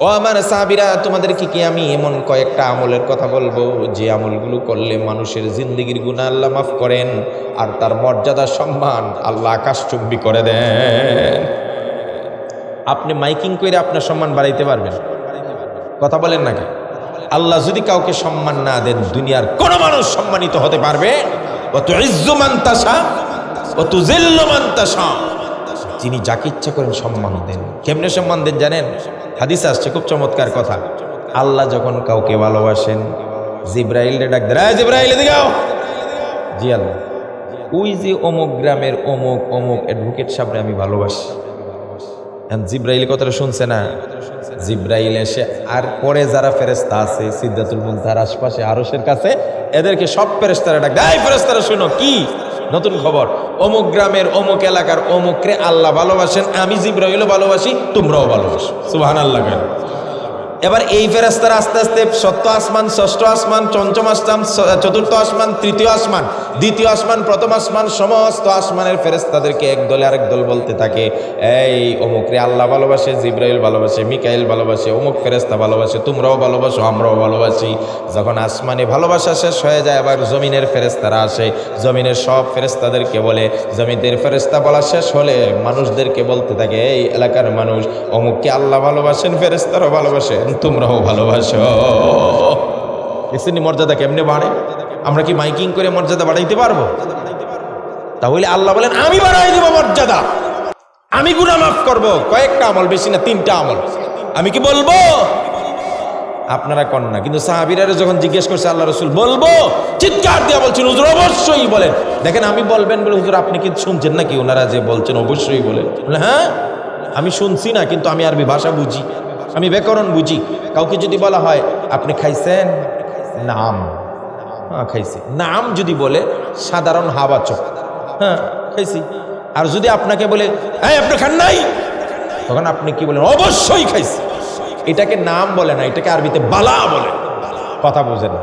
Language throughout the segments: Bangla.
ও আমার সাহাবিরা, তোমাদেরকে কি আমি এমন কয়েকটা আমলের কথা বলব? যে আমলগুলো করলে মানুষের জিন্দগির গুণা আল্লাহ মাফ করেন আর তার মর্যাদা, সম্মান আল্লাহ আকাশ আকাশচুম্বী করে দেন। আপনি মাইকিং করে আপনার সম্মান বাড়াইতে পারবেন। কথা বলেন নাকি আল্লাহ যদি কাউকে সম্মান না দেন, দুনিয়ার কোন মানুষ সম্মানিত হতে পারবে? অত ইজ্জুমান্তাসা অত জিল্লমান্তাসা যিনি যাকে ইচ্ছা করেন সম্মান দেন। কেমনে সম্মান দেন জানেন? হাদিস আসছে, খুব চমৎকার কথা। আল্লাহ যখন কাউকে ভালোবাসেন জিব্রাইল ডাক দেন, "এই জিব্রাইল, এদিকে জি আল্লাহ। ওই যে অমুক গ্রামের অমুক অমুক অ্যাডভোকেট সাহেবরে আমি ভালোবাসি। জিব্রাইল কথাটা শুনছে না? জিব্রাইল এসে, আর পরে যারা ফেরেস্তা আছে, সিদ্ধাতুল মুনতাহার আশপাশে আরসের কাছে, এদেরকে সব ফেরেস্তারা ডাক ফেরেস্তারা শুনো, কি? নতুন খবর। অমুক গ্রামের, অমুক এলাকার, অমুকরে আল্লাহ ভালোবাসেন, আমি জিব্রাইলও ভালোবাসি, তোমরাও ভালোবাসো। সুবাহান আল্লাহ এবার এই ফেরাস্তারা আস্তে আস্তে সত্য আসমান, ষষ্ঠ আসমান, পঞ্চম আসমান চতুর্থ আসমান, তৃতীয় আসমান, দ্বিতীয় আসমান, প্রথম আসমান, সমস্ত আসমানের ফেরেস্তাদেরকে এক দলে আরেক দল বলতে থাকে। এই অমুক রে আল্লাহ ভালোবাসে, জিব্রাইল ভালোবাসে, মিকাইল ভালোবাসে, অমুক ফেরেস্তা ভালোবাসে, তোমরাও ভালোবাসো, আমরাও ভালোবাসি। যখন আসমানে ভালোবাসা শেষ হয়ে যায়, আবার জমিনের ফেরেস্তারা আসে। জমিনের সব ফেরেস্তাদেরকে বলে, জমিদের ফেরেস্তা বলা শেষ হলে মানুষদেরকে বলতে থাকে, এই এলাকার মানুষ, অমুককে আল্লাহ ভালোবাসেন ফেরেস্তারও ভালোবাসেন তোমরাও ভালোবাসো। দেখছেন মর্যাদা কেমনে বাড়ে? আমরা কি মাইকিং করে মর্যাদা বাড়াইতে পারব? তাহলে আল্লাহ বলেন আমি বাড়াই দেবো মর্যাদা। আমি গুনাহ মাফ করব। কয়েকটা আমল বেশি না তিনটা আমল। আমি কি বলব? আপনারা কন না কিন্তু সাহাবিরা যখন জিজ্ঞেস করছে আল্লাহ রসুল বলব? চিৎকার দিয়ে বলছেন হুজুর অবশ্যই বলেন। দেখেন আমি বলবেন বলে হুজুর আপনি কি শুনছেন নাকি? ওনারা যে বলছেন অবশ্যই বলেন। বলে, হ্যাঁ আমি শুনছি না কিন্তু আমি আরবি ভাষা বুঝি। আমি ব্যাকরণ বুঝি। কাউকে যদি বলা হয়, আপনি খাইছেন? নাম। হ্যাঁ খাইছি। নাম যদি বলে, সাধারণ হাবাচক হ্যাঁ খাইছি। আর যদি আপনাকে বলে হ্যাঁ আপনি খান নাই? তখন আপনি কি বলেন? অবশ্যই খাইছি। এটাকে নাম বলে না, এটাকে আরবিতে বালা বলে। কথা বোঝে না।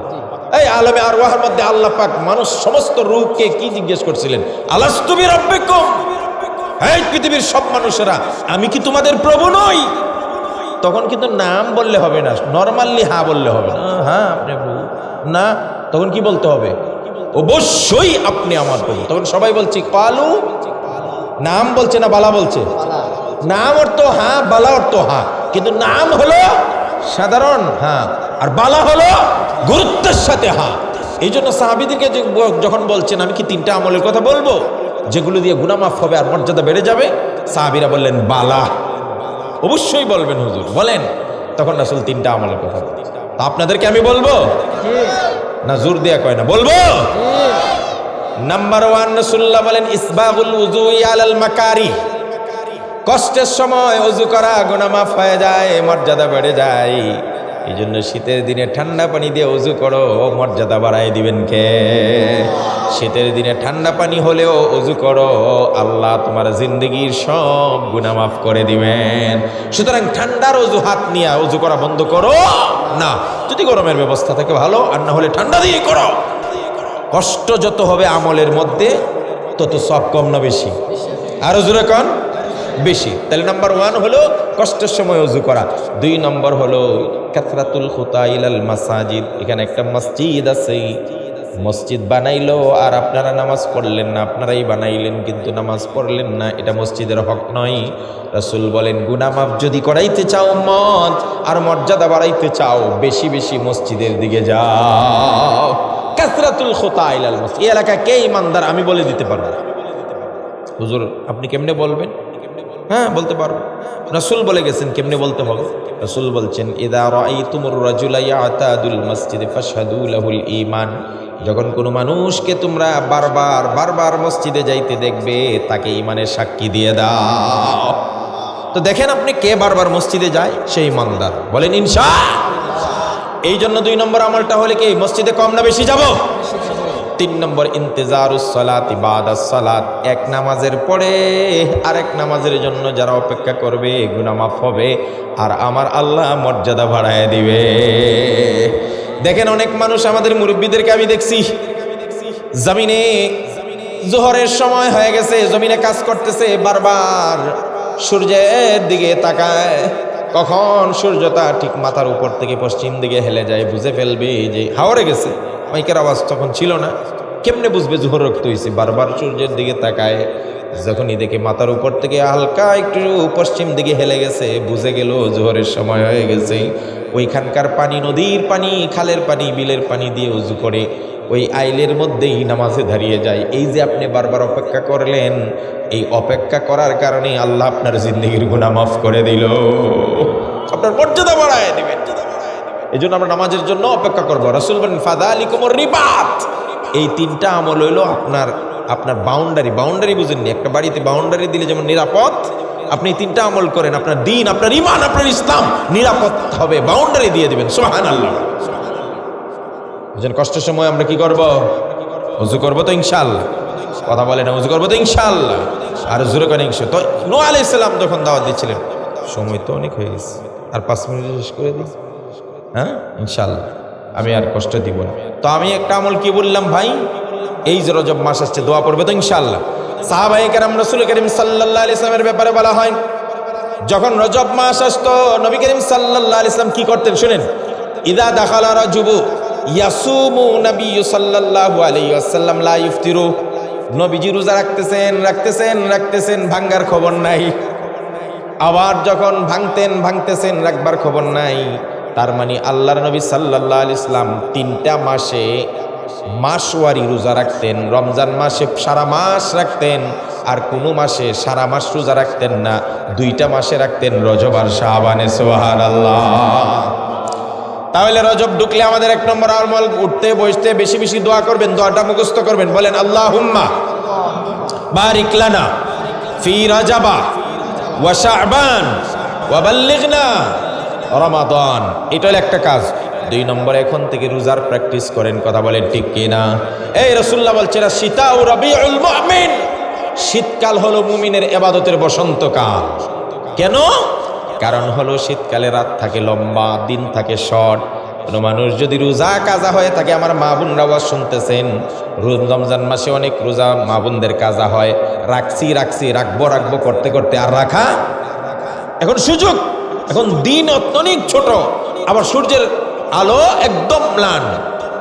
এই, আলমে আর ওয়াহার মধ্যে আল্লাহ পাক মানুষ সমস্ত রূপকে কি জিজ্ঞেস করছিলেন? আলাস্তুবি রব্বিকুম এই পৃথিবীর সব মানুষেরা, আমি কি তোমাদের প্রভু নই? তখন কিন্তু নাম বললে হবে না নর্মালি হা বললে হবে না। হ্যাঁ আপনি প্রভু না তখন কি বলতে হবে? অবশ্যই আপনি আমার প্রভু। তখন সবাই বলছি কালু নাম বলছে না বালা বলছে? নাম অর্থ হ্যাঁ বালা অর্থ হ্যাঁ কিন্তু নাম হলো সাধারণ হ্যাঁ আর বালা হলো গুরুত্বের সাথে হ্যাঁ এই জন্য সাহাবিদিকে যখন বলছেন আমি কি তিনটা আমলের কথা বলব? যেগুলো দিয়ে গুনামাফ হবে আর মর্যাদা বেড়ে যাবে সাহাবিরা বললেন বালা। অবশ্যই বলবেন হুজুর, বলেন। তখন আসল তিনটা আমলের কথা আপনাদেরকে আমি বলব? না, জোর দেয়া কয় না, বলব? নাম্বার ওয়ান রসুল্লাহ বলেন ইসবাহুল উজু আলাল মাকারি। কষ্টের সময় উজু করা গোনা মাফ হয়ে যায়, মর্যাদা বেড়ে যায়। এই জন্য শীতের দিনে ঠান্ডা পানি দিয়ে অজু করো, মর্যাদা বাড়াই দিবেন কে? শীতের দিনে ঠান্ডা পানি হলেও অজু করো, আল্লাহ তোমার জিন্দগির সব গুণা মাফ করে দিবেন। সুতরাং ঠান্ডার অজু হাত নিয়ে অজু করা বন্ধ করো। না, যদি গরমের ব্যবস্থা থাকে ভালো, আর না হলে ঠান্ডা দিয়ে করো। কষ্ট যত হবে আমলের মধ্যে, তত সব কম না বেশি। আরও জোরে কন? বেশি। তাহলে নাম্বার ওয়ান হলো কষ্টের সময় অজু করা। দুই নম্বর হলো কাথরাতুল খুতা ইলাল মাসাজিদ, এখানে একটা মসজিদ আছে। মসজিদ বানাইলো, আর আপনারা নামাজ পড়লেন না, আপনারাই বানাইলেন, কিন্তু নামাজ পড়লেন না, এটা মসজিদের হক নয়। রাসূল বলেন গুনামাফ যদি করাইতে চাও মত আর মর্যাদা বাড়াইতে চাও, বেশি বেশি মসজিদের দিকে যাও। কাসরাতুল খোতা ইলাল মসজিদ এলাকা কে ইমানদার আমি বলে দিতে পারব হুজুর, আপনি কেমনে বলবেন? হ্যাঁ বলতে পারব। রাসূল বলে গেছেন, কেমনে বলতে হবে? রাসূল বলছেন মসজিদে ফাশহাদু লাহুল ঈমান। যখন কোনো মানুষকে তোমরা বারবার বারবার মসজিদে যাইতে দেখবে, তাকে ইমানের সাক্ষী দিয়ে দাও। তো দেখেন আপনি কে বারবার মসজিদে যায়? সেই ইমানদার বলেন ইনশা এই জন্য দুই নম্বর আমলটা হলে কি, মসজিদে কম না বেশি যাব? তিন নম্বর ইন্তেজারুস সালাত, ইবাদাস সালাত। এক নামাজের পরে আরেক নামাজের জন্য যারা অপেক্ষা করবে, গুনাহ মাফ হবে, আর আমার আল্লাহ মর্যাদা বাড়ায় দিবে। দেখেন অনেক মানুষ আমাদের মুরব্বীদেরকে আমি দেখছি, জমিনে জোহরের সময় হয়ে গেছে, জমিনে কাজ করতেছে, বারবার সূর্যের দিকে তাকায়। কখন সূর্যটা ঠিক মাথার উপর থেকে পশ্চিম দিকে হেলে যায়, বুঝে ফেলবে যে হাওড়ে গেছে। মাইকের আওয়াজ তখন ছিল না। কেমনে বুঝবে জোহর রক্ত হয়েছে বারবার সূর্যের দিকে তাকায়। যখনই দেখে মাথার উপর থেকে হালকা একটু পশ্চিম দিকে হেলে গেছে, বুঝে গেল জোহরের সময় হয়ে গেছে। ওইখানকার পানি নদীর পানি, খালের পানি, বিলের পানি দিয়ে উজু করে ওই আইলের মধ্যেই নামাজে দাঁড়িয়ে যায়। এই যে আপনি বারবার অপেক্ষা করলেন, এই অপেক্ষা করার কারণে আল্লাহ আপনার জিন্দগির গুণা মাফ করে দিল। আপনার মর্যাদা বাড়ায় দিবেন। এই জন্য আমরা নামাজের জন্য অপেক্ষা করব। রসুল বলেন ফাদা আলী কোমর রিবাত। এই তিনটা আমল হইল আপনার আপনার বাউন্ডারি বাউন্ডারি বুঝেননি, একটা বাড়িতে বাউন্ডারি দিলে যেমন নিরাপদ, আপনি তিনটা আমল করেন, আপনার দিন, আপনার ইমান আপনার ইসলাম নিরাপদ হবে। বাউন্ডারি দিয়ে দিবেন সোহান আল্লাহ বুঝলেন কষ্টের সময় আমরা কি করব? উজু করব তো ইনশাল্লাহ কথা বলে না উজু করব তো ইনশাল্লাহ আর জোরে করে ইনশা তো নো আলাইসাল্লাম যখন দাওয়াত দিচ্ছিলেন, সময় তো অনেক হয়ে গেছে। আর পাঁচ মিনিট শেষ করে দিই। হ্যাঁ? ইনশাল্লাহ আমি আর কষ্ট দিব না। তো আমি একটা আমল কি বললাম ভাই? এই যে রজব মাস আসছে, দোয়া পড়বে তো ইনশাল্লাহ সাহাবাই কেরাম, রসুল করিম সাল্লাহ ইসলামের ব্যাপারে বলা হয়, যখন রজব মাস আসতো, নবী করিম সাল্লাহ ইসলাম কি করতেন শুনেন? ইদা দাখালা রজুবু ইয়াসুমু নবী সাল্লাল্লাহু আলাইহি ওয়াসাল্লাম নবীজি রোজা রাখতেছেন রাখতেছেন রাখতেছেন, ভাঙ্গার খবর নাই। আবার যখন ভাঙতেন, ভাঙতেছেন, রাখবার খবর নাই। তার মানে আল্লাহর নবী আলাইহি ইসলাম তিনটা মাসে মাসওয়ারি রোজা রাখতেন, রমজান মাসে সারা মাস রাখতেন, আর কোনো মাসে সারা মাস রোজা রাখতেন না। দুইটা মাসে রাখতেন রজব আর শাহবানে সোহার আল্লাহ তাহলে রজব ঢুকলে আমাদের এক নম্বর আমল, উঠতে, বসতে, বেশি বেশি দোয়া করবেন, দোয়াটা মুখস্থ করবেন, বলেন আল্লাহ হুম্মা বারিক লানা ফি রাজাবা। ওয়া শাবান, ওয়া বাল্লিগনা। রমাদান, এটা হলো একটা কাজ। দুই নম্বর এখন থেকে রোজার প্র্যাকটিস করেন, কথা বলেন, ঠিক কিনা? এই রসুল্লাহ বলছে না সীতা ও রবিউল মুমিন। শীতকাল হলো মুমিনের এবাদতের বসন্তকাল। কেন? কারণ হলো শীতকালে রাত থাকে লম্বা, দিন থাকে শর্ট। কোনো মানুষ যদি রোজা কাজা হয়ে থাকে আমার মা বোনরা আওয়াজ শুনতেছেন। রমজান মাসে অনেক রোজা মা বোনদের কাজা হয়। রাখছি রাখছি, রাখব রাখব, করতে করতে আর রাখা এখন সুযোগ। এখন দিন অনেক ছোট, আবার সূর্যের আলো একদম ম্লান।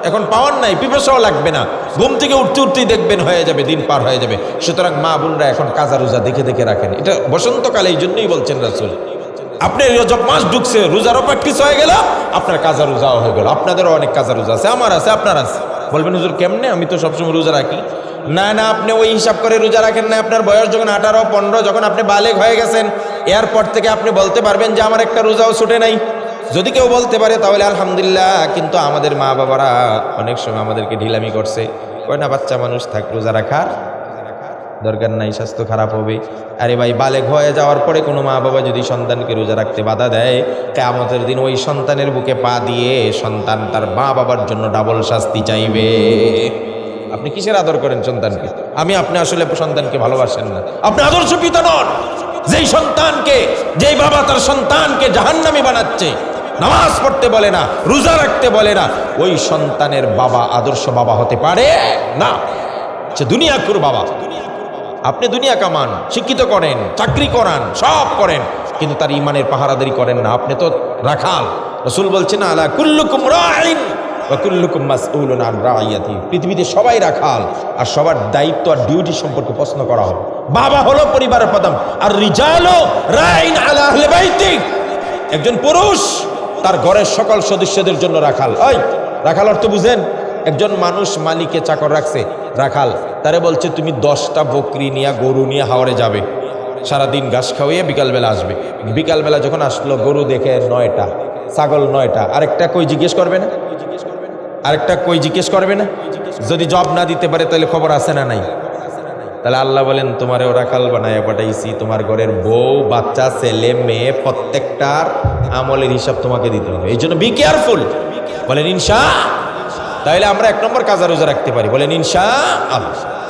এখন পাওয়ার নাই, পিপাসাও লাগবে না। ঘুম থেকে উঠতে, উঠতেই দেখবেন হয়ে যাবে, দিন পার হয়ে যাবে। সুতরাং মা বোনরা এখন কাজা রোজা দেখে দেখে রাখেন। এটা বসন্তকালে, এই জন্যই বলছেন রাসুল। আপনি রজব মাস ঢুকছে, রোজারও প্র্যাকটিস হয়ে গেল, আপনার কাজা রোজাও হয়ে গেল। আপনাদেরও অনেক কাজা রোজা আছে, আমার আছে, আপনার আছে। বলবেন, হুজুর, কেমনে? আমি তো সবসময় রোজা রাখি। না না, আপনি ওই হিসাব করে রোজা রাখেন না, আপনার বয়স যখন আঠারো, পনেরো, যখন আপনি বালেগ হয়ে গেছেন, এরপর থেকে আপনি বলতে পারবেন যে আমার একটা রোজাও ছুটে নাই। যদি কেউ বলতে পারে, তাহলে আলহামদুলিল্লাহ, কিন্তু আমাদের মা বাবারা অনেক সময় আমাদেরকে ঢিলামি করছে। কয়, না, বাচ্চা মানুষ থাক, রোজা রাখার দরকার নাই, স্বাস্থ্য খারাপ হবে। আরে ভাই বালেগ হয়ে যাওয়ার পরে কোনো মা বাবা যদি সন্তানকে রোজা রাখতে বাধা দেয়, কেয়ামতের দিন ওই সন্তানের বুকে পা দিয়ে সন্তান তার মা বাবার জন্য ডাবল শাস্তি চাইবে। আপনি কিসের আদর করেন সন্তানকে? আমি, আপনি আসলে সন্তানকে ভালোবাসেন না। আপনি আদর্শ পিতা নন। যেই সন্তানকে, যেই বাবা তার সন্তানকে জাহান্নামি বানাচ্ছে, নামাজ পড়তে বলে না, রোজা রাখতে বলে না, ওই সন্তানের বাবা আদর্শ বাবা হতে পারে না। সে দুনিয়াকুর বাবা আপনি দুনিয়া কামান, শিক্ষিত করেন, চাকরি করান, সব করেন, কিন্তু তার ইমানের পাহারাদারি করেন না। আপনি তো রাখাল। রসুল বলছেন, আলা কুল্লুকুম রাইন কুল্লুকুম মাসউলুন আন পৃথিবীতে সবাই রাখাল, আর সবার দায়িত্ব আর ডিউটি সম্পর্কে প্রশ্ন করা হবে। বাবা হলো পরিবারের প্রধান, আর রিজালও রাইন আলা আহলে বাইতি। একজন পুরুষ, তার ঘরের সকল সদস্যদের জন্য রাখাল। ওই রাখাল অর্থ বুঝেন, একজন মানুষ মালিকে চাকর রাখছে রাখাল, তারে বলছে, তুমি দশটা বকরি নিয়ে, গরু নিয়ে হাওড়ে যাবে। সারাদিন ঘাস খাওয়িয়ে বিকালবেলা আসবে। বিকালবেলা যখন আসলো, গরু দেখে নয়টা, ছাগল নয়টা। আরেকটা কই জিজ্ঞেস করবে না? আরেকটা কই জিজ্ঞেস করবে না? যদি জব না দিতে পারে, তাহলে খবর আছে না নাই? তাহলে আল্লাহ বলেন, তোমারে ওরা কাল বানায় পাঠাইছি, তোমার ঘরের বউ, বাচ্চা, ছেলে, মেয়ে, প্রত্যেকটার আমলের হিসাব তোমাকে দিতে হবে। এই জন্য বি কেয়ারফুল বলেন ইনশা তাহলে আমরা এক নম্বর কাজা রোজা রাখতে পারি। বলেন ইনশা আল্লাহ